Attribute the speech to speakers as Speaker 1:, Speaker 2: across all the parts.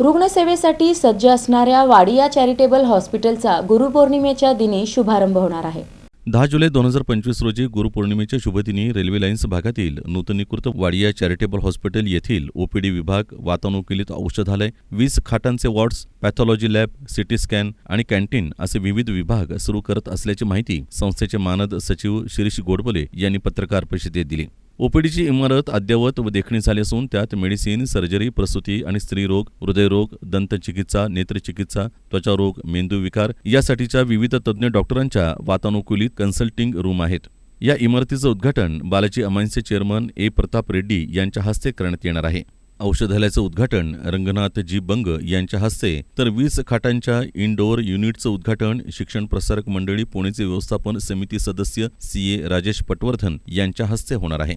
Speaker 1: रुग्णसेवेसाठी सज्ज असणाऱ्या वाडिया चॅरिटेबल हॉस्पिटलचा गुरुपौर्णिमेच्या दिनी शुभारंभ होणार आहे.
Speaker 2: दहा जुलै दोन हजार पंचवीस रोजी गुरुपौर्णिमेच्या शुभदिनी रेल्वे लाईन्स भागातील नूतनीकृत वाडिया चॅरिटेबल हॉस्पिटल येथील ओपीडी विभाग वातानुकूलित औषधालय वीस खाटांचे wards pathology lab CT scan आणि कॅन्टीन असे विविध विभाग सुरू करत असल्याची माहिती संस्थेचे मानद सचिव शिरीष गोडबोले यांनी पत्रकार परिषदेत दिली. ओपीडीची इमारत अद्ययावत व देखणी झाली असून त्यात मेडिसिन सर्जरी प्रसूती आणि स्त्रीरोग हृदयरोग दंतचिकित्सा नेत्रचिकित्सा त्वचारोग मेंदूविकार यासाठीच्या विविध तज्ज्ञ डॉक्टरांच्या वातानुकूलित कन्सल्टिंग रूम आहेत. या इमारतीचं उद्घाटन बालाजी अमाइन्सचे चेअरमन ए प्रताप रेड्डी यांच्या हस्ते करण्यात येणार आहे. औषधालयाचं उद्घाटन रंगनाथ जी बंग यांच्या हस्ते तर वीस खाटांच्या इनडोअर युनिटचं उद्घाटन शिक्षण प्रसारक मंडळी पुणेचे व्यवस्थापन समिती सदस्य सी ए राजेश पटवर्धन यांच्या हस्ते होणार आहे.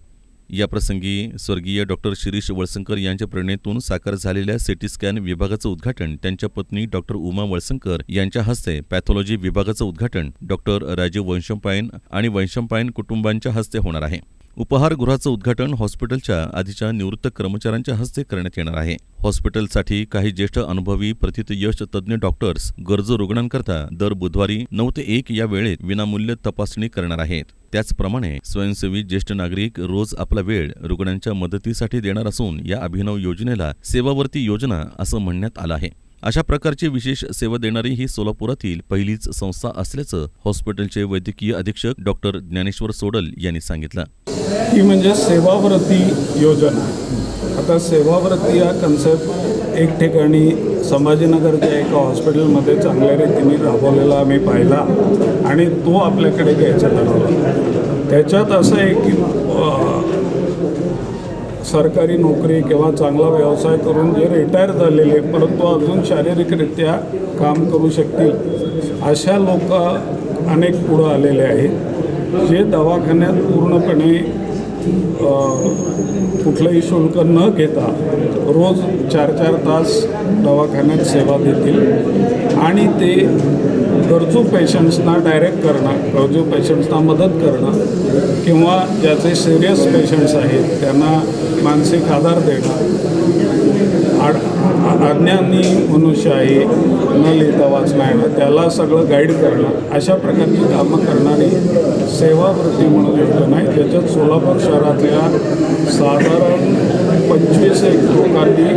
Speaker 2: याप्रसंगी स्वर्गीय डॉक्टर शिरीष वळसंकर यांच्या प्रेरणेतून साकार झालेल्या सिटी स्कॅन विभागाचं उद्घाटन त्यांच्या पत्नी डॉक्टर उमा वळसंकर यांच्या हस्ते पॅथॉलॉजी विभागाचं उद्घाटन डॉक्टर राजीव वंशंपायन आणि वंशंपायन कुटुंबांच्या हस्ते होणार आहे. उपहारगृहाचं उद्घाटन हॉस्पिटलच्या आधीच्या निवृत्त कर्मचाऱ्यांच्या हस्ते करण्यात येणार आहे. हॉस्पिटलसाठी काही ज्येष्ठ अनुभवी प्रथित यश तज्ज्ञ डॉक्टर्स गरजू रुग्णांकरता दर बुधवारी नऊ ते एक या वेळेत विनामूल्य तपासणी करणार आहेत. त्याचप्रमाणे स्वयंसेवी ज्येष्ठ नागरिक रोज आपला वेळ रुग्णांच्या मदतीसाठी देणार असून या अभिनव योजनेला सेवावर्ती योजना असं म्हणण्यात आलं आहे. अशा प्रकारची विशेष सेवा देणारी ही सोलापुरातील पहिलीच संस्था असल्याचं हॉस्पिटलचे वैद्यकीय अधीक्षक डॉक्टर ज्ञानेश्वर सोडल यांनी सांगितलं.
Speaker 3: ही म्हणजे सेवाव्रती योजना. आता सेवाव्रती हा कन्सेप्ट एक ठिकाणी संभाजीनगरच्या एका हॉस्पिटलमध्ये चांगल्या रीतीने राबवलेला आम्ही पाहिला आणि तो आपल्याकडे घ्यायचा ठरवला. त्याच्यात असं आहे की सरकारी नोकरी किंवा चांगला व्यवसाय करून जे रिटायर झालेले परंतु अजून शारीरिकरित्या काम करू शकतील अशा लोक अनेक पुढं आलेले आहेत. जे दवाखान्यात पूर्णपणे कुठलंही शुल्क न घेता रोज चार चार तास दवाखान्यात सेवा देतील आणि ते गरजू पेशंट्सना डायरेक्ट करणं गरजू पेशंट्सना मदत करणं किंवा ज्याचे सिरियस पेशंट्स आहेत त्यांना मानसिक आधार देणं. आड अज्ञानी मनुष्य आहे न लिहिता वाचता येणं त्याला सगळं गाईड करणं अशा प्रकारची कामं करणारी सेवावृत्ती म्हणून योजना आहे ज्याच्यात सोलापूर शहरातल्या साधारण पंचवीस एक लोकांनी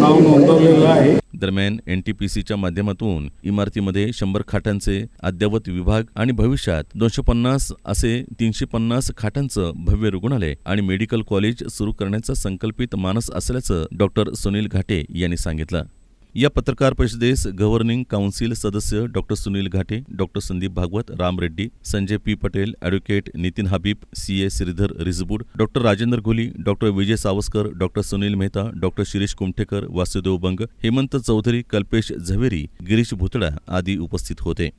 Speaker 3: नाव नोंदवलेलं आहे.
Speaker 2: दरम्यान एनटीपीसीच्या माध्यमातून इमारतीमध्ये शंभर खाटांचे अद्ययावत विभाग आणि भविष्यात दोनशे पन्नास असे तीनशे पन्नास खाटांचं भव्य रुग्णालय आणि मेडिकल कॉलेज सुरू करण्याचा संकल्पित मानस असल्याचं डॉक्टर सुनील घाटे यांनी सांगितलं. या पत्रकार परिषदेस गव्हर्निंग काउन्सिल सदस्य doctor Sunil Ghate doctor Sandeep Bhagwat Ram Reddy Sanjay P Patel advocate Nitin Habib C A Shridhar Rijbud doctor Rajendra Gholi doctor Vijay Savaskar doctor Sunil Mehta doctor Shirish Kumthekar Vasudev Bang Hemant Chaudhari Kalpesh Zaveri Girish Bhutada आदी उपस्थित होते.